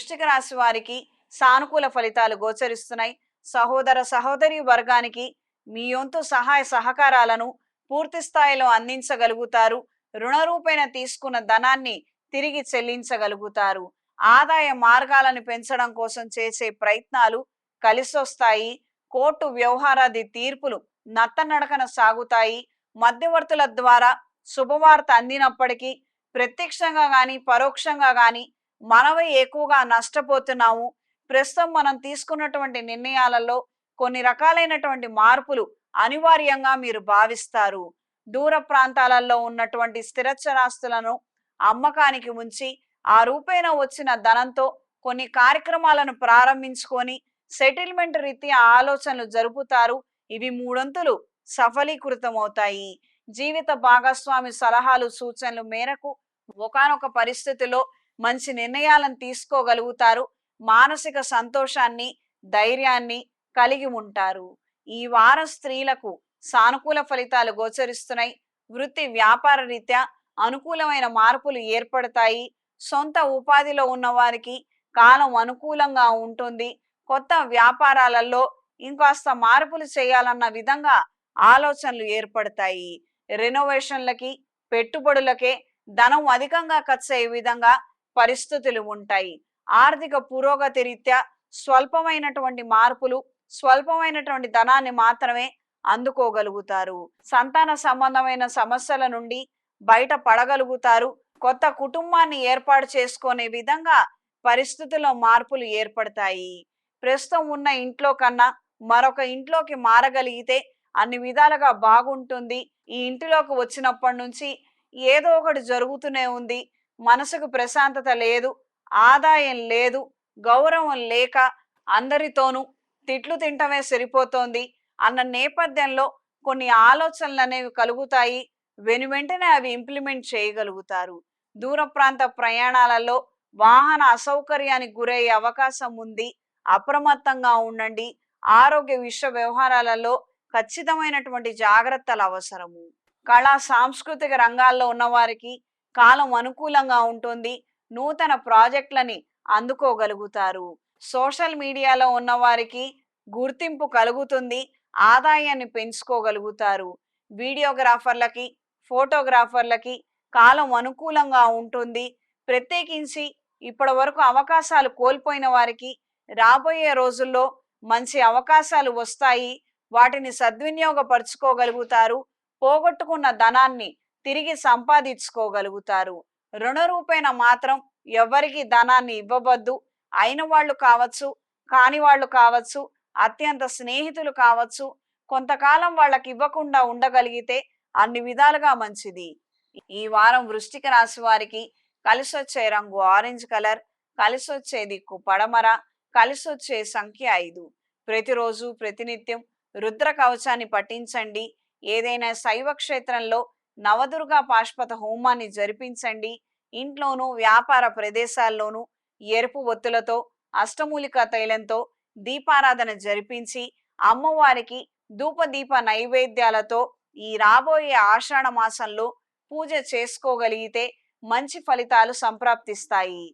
వృష్టిక రాశి వారికి సానుకూల ఫలితాలు గోచరిస్తున్నాయి. సహోదర సహోదరి వర్గానికి మీ వంతు సహాయ సహకారాలను పూర్తి స్థాయిలో అందించగలుగుతారు. రుణరూపేణ తీసుకున్న ధనాన్ని తిరిగి చెల్లించగలుగుతారు. ఆదాయ మార్గాలను పెంచడం కోసం చేసే ప్రయత్నాలు కలిసొస్తాయి. కోర్టు వ్యవహారాది తీర్పులు నత్తనడకన సాగుతాయి. మధ్యవర్తుల ద్వారా శుభవార్త అందినప్పటికీ ప్రత్యక్షంగా కానీ పరోక్షంగా కానీ మనమే ఎక్కువగా నష్టపోతున్నాము. ప్రస్తుతం మనం తీసుకున్నటువంటి నిర్ణయాలలో కొన్ని రకాలైనటువంటి మార్పులు అనివార్యంగా మీరు భావిస్తారు. దూర ప్రాంతాలలో ఉన్నటువంటి స్థిరచరాస్తులను అమ్మకానికి ఉంచి ఆ రూపేణ వచ్చిన ధనంతో కొన్ని కార్యక్రమాలను ప్రారంభించుకొని సెటిల్మెంట్ రీత్యా ఆలోచనలు జరుపుతారు. ఇవి మూడొంతులు సఫలీకృతమవుతాయి. జీవిత భాగస్వామి సలహాలు సూచనలు మేరకు ఒకానొక పరిస్థితిలో మంచి నిర్ణయాలను తీసుకోగలుగుతారు. మానసిక సంతోషాన్ని ధైర్యాన్ని కలిగి ఉంటారు. ఈ వారం స్త్రీలకు సానుకూల ఫలితాలు గోచరిస్తున్నాయి. వృత్తి వ్యాపార రీత్యా అనుకూలమైన మార్పులు ఏర్పడతాయి. సొంత ఉపాధిలో ఉన్న వారికి కాలం అనుకూలంగా ఉంటుంది. కొత్త వ్యాపారాలలో ఇంకాస్త మార్పులు చేయాలన్న విధంగా ఆలోచనలు ఏర్పడతాయి. రెనోవేషన్లకి పెట్టుబడులకే ధనం అధికంగా ఖర్చు అయ్యే విధంగా పరిస్థితులు ఉంటాయి. ఆర్థిక పురోగతి రీత్యా స్వల్పమైనటువంటి మార్పులు స్వల్పమైనటువంటి ధనాన్ని మాత్రమే అందుకోగలుగుతారు. సంతాన సంబంధమైన సమస్యల నుండి బయట పడగలుగుతారు. కొత్త కుటుంబాన్ని ఏర్పాటు చేసుకునే విధంగా పరిస్థితుల్లో మార్పులు ఏర్పడతాయి. ప్రస్తుతం ఉన్న ఇంట్లో కన్నా మరొక ఇంట్లోకి మారగలిగితే అన్ని విధాలుగా బాగుంటుంది. ఈ ఇంటిలోకి వచ్చినప్పటి నుంచి ఏదో ఒకటి జరుగుతూనే ఉంది. మనసుకు ప్రశాంతత లేదు ఆదాయం లేదు గౌరవం లేక అందరితోనూ తిట్లు తింటమే సరిపోతోంది అన్న నేపథ్యంలో కొన్ని ఆలోచనలు అనేవి కలుగుతాయి. వెను వెంటనే అవి ఇంప్లిమెంట్ చేయగలుగుతారు. దూర ప్రాంత ప్రయాణాలలో వాహన అసౌకర్యానికి గురయ్యే అవకాశం ఉంది. అప్రమత్తంగా ఉండండి. ఆరోగ్య విశ్వ వ్యవహారాలలో ఖచ్చితమైనటువంటి జాగ్రత్తలు అవసరము. కళా సాంస్కృతిక రంగాల్లో ఉన్నవారికి కాలం అనుకూలంగా ఉంటుంది. నూతన ప్రాజెక్టులని అందుకోగలుగుతారు. సోషల్ మీడియాలో ఉన్నవారికి గుర్తింపు కలుగుతుంది. ఆదాయాన్ని పెంచుకోగలుగుతారు. వీడియోగ్రాఫర్లకి ఫోటోగ్రాఫర్లకి కాలం అనుకూలంగా ఉంటుంది. ప్రత్యేకించి ఇప్పటి వరకు అవకాశాలు కోల్పోయిన వారికి రాబోయే రోజుల్లో మంచి అవకాశాలు వస్తాయి. వాటిని సద్వినియోగపరుచుకోగలుగుతారు. పోగొట్టుకున్న ధనాన్ని తిరిగి సంపాదించుకోగలుగుతారు. రుణ రూపేణ మాత్రం ఎవరికి ధనాన్ని ఇవ్వవద్దు. అయిన వాళ్ళు కావచ్చు కాని వాళ్ళు కావచ్చు అత్యంత స్నేహితులు కావచ్చు కొంతకాలం వాళ్ళకి ఇవ్వకుండా ఉండగలిగితే అన్ని విధాలుగా మంచిది. ఈ వారం వృష్టిక రాశి వారికి కలిసి వచ్చే రంగు ఆరెంజ్ కలర్ కలిసొచ్చే దిక్కు పడమర కలిసి వచ్చే సంఖ్య ఐదు. ప్రతిరోజు ప్రతినిత్యం రుద్ర కవచాన్ని పఠించండి ఏదైనా శైవ క్షేత్రంలో నవదుర్గా పాష్పత హోమాన్ని జరిపించండి. ఇంట్లోనూ వ్యాపార ప్రదేశాల్లోనూ ఎరుపు ఒత్తులతో అష్టమూలిక తైలంతో దీపారాధన జరిపించి అమ్మవారికి ధూపదీప నైవేద్యాలతో ఈ రాబోయే ఆషాఢ మాసంలో పూజ చేసుకోగలిగితే మంచి ఫలితాలు సంప్రాప్తిస్తాయి.